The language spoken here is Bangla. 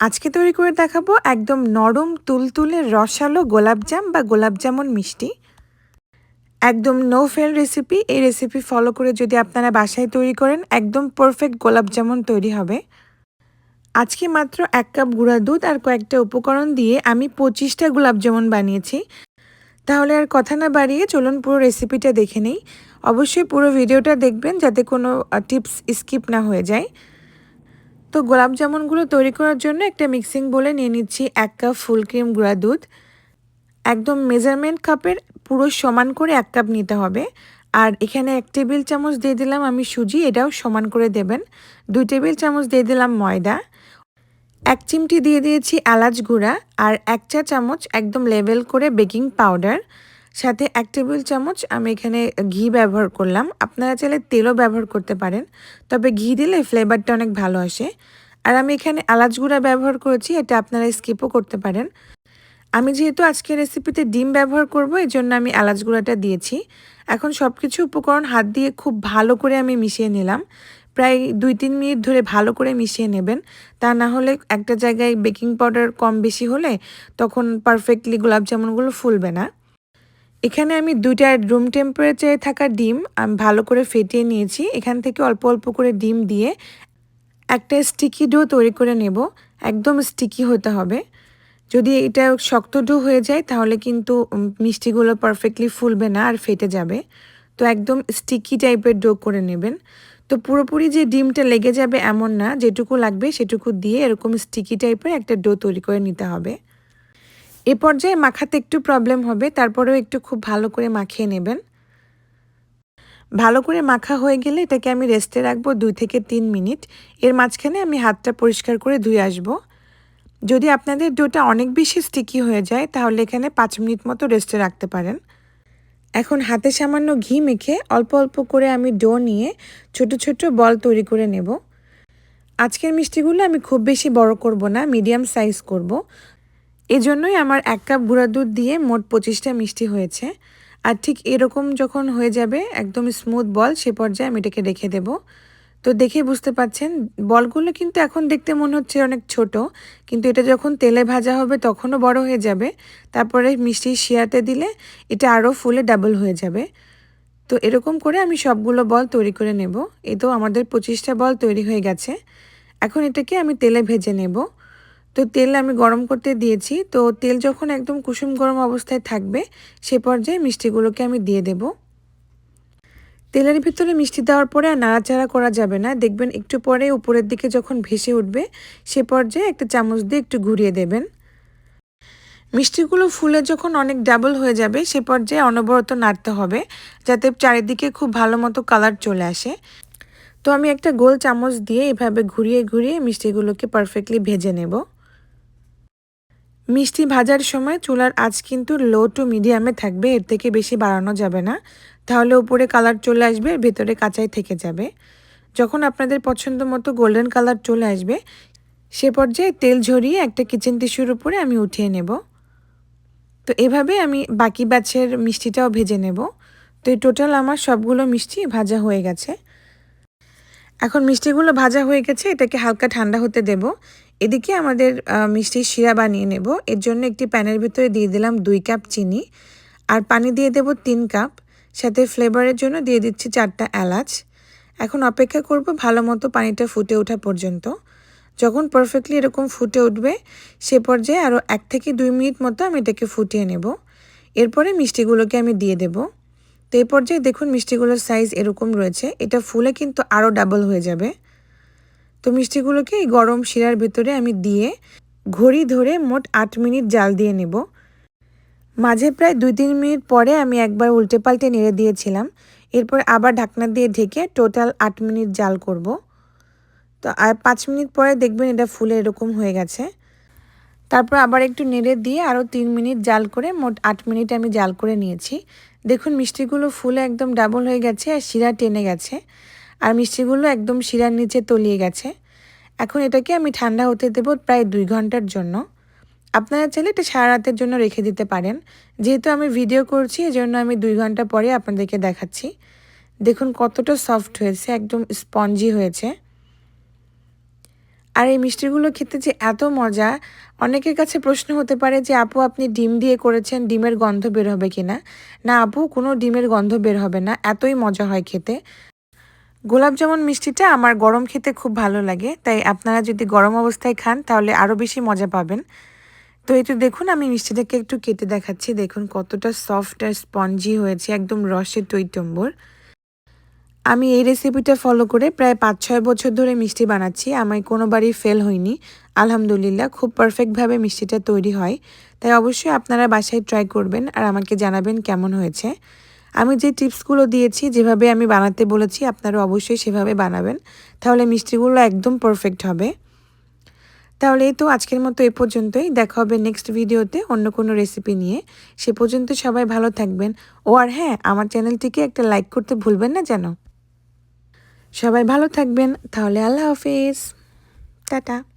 আজকে তৈরি করে দেখাবো একদম নরম, তুলতুলে, রসালো গোলাপজাম বা গোলাপজামুন মিষ্টি। একদম নো ফেল রেসিপি এই রেসিপি ফলো করে যদি আপনারা বাসায় তৈরি করেন, একদম পারফেক্ট গোলাপজামুন তৈরি হবে। আজকে মাত্র এক কাপ গুঁড়া দুধ আর কয়েকটা উপকরণ দিয়ে আমি পঁচিশটা গোলাপজামুন বানিয়েছি। তাহলে আর কথা না বাড়িয়ে চলুন পুরো রেসিপিটা দেখে নেই। অবশ্যই পুরো ভিডিওটা দেখবেন যাতে কোনো টিপস স্কিপ না হয়ে যায়। তো গোলাপ জামুনগুলো তৈরি করার জন্য একটা মিক্সিং বলে নিয়ে নিচ্ছি এক কাপ ফুল ক্রিম গুঁড়া দুধ। একদম মেজারমেন্ট কাপের পুরো সমান করে এক কাপ নিতে হবে। আর এখানে এক টেবিল চামচ দিয়ে দিলাম আমি সুজি, এটাও সমান করে দেবেন। দুই টেবিল চামচ দিয়ে দিলাম ময়দা। এক চিমটি দিয়ে দিয়েছি এলাচ গুঁড়া আর এক চা চামচ একদম লেভেল করে বেকিং পাউডার সাথে এক টেবিল চামচ আমি এখানে ঘি ব্যবহার করলাম। আপনারা চাইলে তেলও ব্যবহার করতে পারেন, তবে ঘি দিলে ফ্লেভারটা অনেক ভালো আসে। আর আমি এখানে এলাচ গুঁড়া ব্যবহার করেছি, এটা আপনারা স্কিপও করতে পারেন। আমি যেহেতু আজকের রেসিপিতে ডিম ব্যবহার করব এই জন্য আমি এলাচ গুঁড়াটা দিয়েছি। এখন সব কিছু উপকরণ হাত দিয়ে খুব ভালো করে আমি মিশিয়ে নিলাম। প্রায় দুই তিন মিনিট ধরে ভালো করে মিশিয়ে নেবেন। তা না হলে একটা জায়গায় বেকিং পাউডার কম বেশি হলে তখন পারফেক্টলি গোলাপ জামুনগুলো ফুলবে না। এখানে আমি দুইটা রুম টেম্পারেচারে থাকা ডিম আমি ভালো করে ফেটিয়ে নিয়েছি। এখান থেকে অল্প অল্প করে ডিম দিয়ে একটা স্টিকি ডো তৈরি করে নেব। একদম স্টিকি হতে হবে। যদি এটা শক্ত ডো হয়ে যায় তাহলে কিন্তু মিষ্টিগুলো পারফেক্টলি ফুলবে না আর ফেটে যাবে। তো একদম স্টিকি টাইপের ডো করে নেবেন। তো পুরোপুরি যে ডিমটা লেগে যাবে এমন না, যেটুকু লাগবে সেটুকু দিয়ে এরকম স্টিকি টাইপের একটা ডো তৈরি করে নিতে হবে। এ পর্যায়ে মাখাতে একটু প্রবলেম হবে, তারপরেও একটু খুব ভালো করে মাখিয়ে নেবেন। ভালো করে মাখা হয়ে গেলে এটাকে আমি রেস্টে রাখব দুই থেকে তিন মিনিট। এর মাঝখানে আমি হাতটা পরিষ্কার করে ধুয়ে আসব। যদি আপনাদের ডোটা অনেক বেশি স্টিকি হয়ে যায়, তাহলে এখানে পাঁচ মিনিট মতো রেস্টে রাখতে পারেন। এখন হাতে সামান্য ঘি মেখে অল্প অল্প করে আমি ডো নিয়ে ছোট ছোট বল তৈরি করে নেব। আজকের মিষ্টিগুলো আমি খুব বেশি বড় করব না মিডিয়াম সাইজ করব। এজন্যই আমার এক কাপ গুঁড়া দুধ দিয়ে মোট পঁচিশটা মিষ্টি হয়েছে। আর ঠিক এরকম যখন হয়ে যাবে, একদম স্মুথ বল, সে পর্যায়ে আমি এটাকে রেখে দেব। তো দেখে বুঝতে পাচ্ছেন, বলগুলো কিন্তু এখন দেখতে মনে হচ্ছে অনেক ছোট, কিন্তু এটা যখন তেলে ভাজা হবে তখনও বড় হয়ে যাবে। তারপরে মিষ্টি শিয়াতে দিলে এটা আরও ফুলে ডাবল হয়ে যাবে। তো এরকম করে আমি সবগুলো বল তৈরি করে নেব। এ তো আমাদের পঁচিশটা বল তৈরি হয়ে গেছে। এখন এটাকে আমি তেলে ভেজে নেব। তো তেল আমি গরম করতে দিয়েছি। তো তেল যখন একদম কুসুম গরম অবস্থায় থাকবে, সে পর্যায়ে মিষ্টিগুলোকে আমি দিয়ে দেব। তেলের ভিতরে মিষ্টি দেওয়ার পরে আর নাড়াচাড়া করা যাবে না। দেখবেন একটু পরে উপরের দিকে যখন ভেসে উঠবে, সে পর্যায়ে একটা চামচ দিয়ে একটু ঘুরিয়ে দেবেন। মিষ্টিগুলো ফুলে যখন অনেক ডাবল হয়ে যাবে, সে পর্যায়ে অনবরত নাড়তে হবে, যাতে চারিদিকে খুব ভালো মতো কালার চলে আসে। তো আমি একটা গোল চামচ দিয়ে এভাবে ঘুরিয়ে ঘুরিয়ে মিষ্টিগুলোকে পারফেক্টলি ভেজে নেব। মিষ্টি ভাজার সময় চুলার আঁচ কিন্তু লো টু মিডিয়ামে থাকবে, এর থেকে বেশি বাড়ানো যাবে না। তাহলে উপরে কালার চলে আসবে, ভেতরে কাঁচাই থেকে যাবে। যখন আপনাদের পছন্দ মতো গোল্ডেন কালার চলে আসবে, সে পর্যায়ে তেল ঝরিয়ে একটা কিচেন টিস্যুর উপরে আমি উঠিয়ে নেব। তো এভাবে আমি বাকি ব্যাচের মিষ্টিটাও ভেজে নেব। তো এই টোটাল আমার সবগুলো মিষ্টি ভাজা হয়ে গেছে। এখন মিষ্টিগুলো ভাজা হয়ে গেছে, এটাকে হালকা ঠান্ডা হতে দেব। এদিকে আমাদের মিষ্টির শিরা বানিয়ে নেব। এর জন্য একটি প্যানের ভিতরে দিয়ে দিলাম দুই কাপ চিনি। আর পানি দিয়ে দেব তিন কাপ। সাথে ফ্লেভারের জন্য দিয়ে দিচ্ছি চারটা এলাচ। এখন অপেক্ষা করব ভালো মতো পানিটা ফুটে ওঠা পর্যন্ত। যখন পারফেক্টলি এরকম ফুটে উঠবে, সে পর্যায়ে আরও এক থেকে দুই মিনিট মতো আমি এটাকে ফুটিয়ে নেব। এরপরে মিষ্টিগুলোকে আমি দিয়ে দেবো। তো এই পর্যায়ে দেখুন মিষ্টিগুলোর সাইজ এরকম রয়েছে। এটা ফুলে কিন্তু আরও ডাবল হয়ে যাবে। তো মিষ্টিগুলোকে এই গরম শিরার ভেতরে আমি দিয়ে ঘড়ি ধরে মোট আট মিনিট জাল দিয়ে নেব। মাঝে প্রায় দুই তিন মিনিট পরে আমি একবার উল্টে পাল্টে নেড়ে দিয়েছিলাম। এরপর আবার ঢাকনা দিয়ে ঢেকে টোটাল আট মিনিট জাল করব। তো আর পাঁচ মিনিট পরে দেখবেন এটা ফুলে এরকম হয়ে গেছে। তারপর আবার একটু নেড়ে দিয়ে আরও তিন মিনিট জাল করে মোট আট মিনিট আমি জাল করে নিয়েছি। দেখুন মিষ্টিগুলো ফুলে একদম ডাবল হয়ে গেছে আর শিরা টেনে গেছে। আর মিষ্টিগুলো একদম শিরার নিচে তলিয়ে গেছে। এখন এটাকে আমি ঠান্ডা হতে দেব প্রায় দুই ঘণ্টার জন্য। আপনারা চাইলে এটা সারা রাতের জন্য রেখে দিতে পারেন। যেহেতু আমি ভিডিও করছি, এজন্য আমি দুই ঘণ্টা পরে আপনাদেরকে দেখাচ্ছি। দেখুন কতটা সফট হয়েছে, একদম স্পঞ্জি হয়েছে। আর এই মিষ্টিগুলো খেতে যে এত মজা, অনেকের কাছে প্রশ্ন হতে পারে যে, আপু, আপনি ডিম দিয়ে করেছেন, ডিমের গন্ধ বের হবে কিনা? না, আপু, কোনো ডিমের গন্ধ বের হবে না, এতই মজা হয় খেতে। গোলাপ জামুন মিষ্টিটা আমার গরম খেতে খুব ভালো লাগে, তাই আপনারা যদি গরম অবস্থায় খান তাহলে আরও বেশি মজা পাবেন। তো এই দেখুন, আমি মিষ্টিটাকে একটু কেটে দেখাচ্ছি, দেখুন কতটা সফট আর স্পঞ্জি হয়েছে, একদম রসের টইটম্বর আমি এই রেসিপিটা ফলো করে প্রায় পাঁচ ছয় বছর ধরে মিষ্টি বানাচ্ছি আমার কোনোবারই ফেল হয়নি। আলহামদুলিল্লাহ, খুব পারফেক্টভাবে মিষ্টিটা তৈরি হয়। তাই অবশ্যই আপনারা বাসায় ট্রাই করবেন আর আমাকে জানাবেন কেমন হয়েছে। আমি যে টিপসগুলো দিয়েছি, যেভাবে আমি বানাতে বলেছি, আপনারা অবশ্যই সেভাবে বানাবেন। তাহলে মিষ্টিগুলো একদম পারফেক্ট হবে। তাহলে এই তো আজকের মতো এ পর্যন্তই। দেখা হবে নেক্সট ভিডিওতে অন্য কোনো রেসিপি নিয়ে। সে পর্যন্ত সবাই ভালো থাকবেন। ও আর হ্যাঁ আমার চ্যানেলটিকে একটা লাইক করতে ভুলবেন না যেন। সবাই ভালো থাকবেন। তাহলে আল্লাহ হাফিজ। টাটা।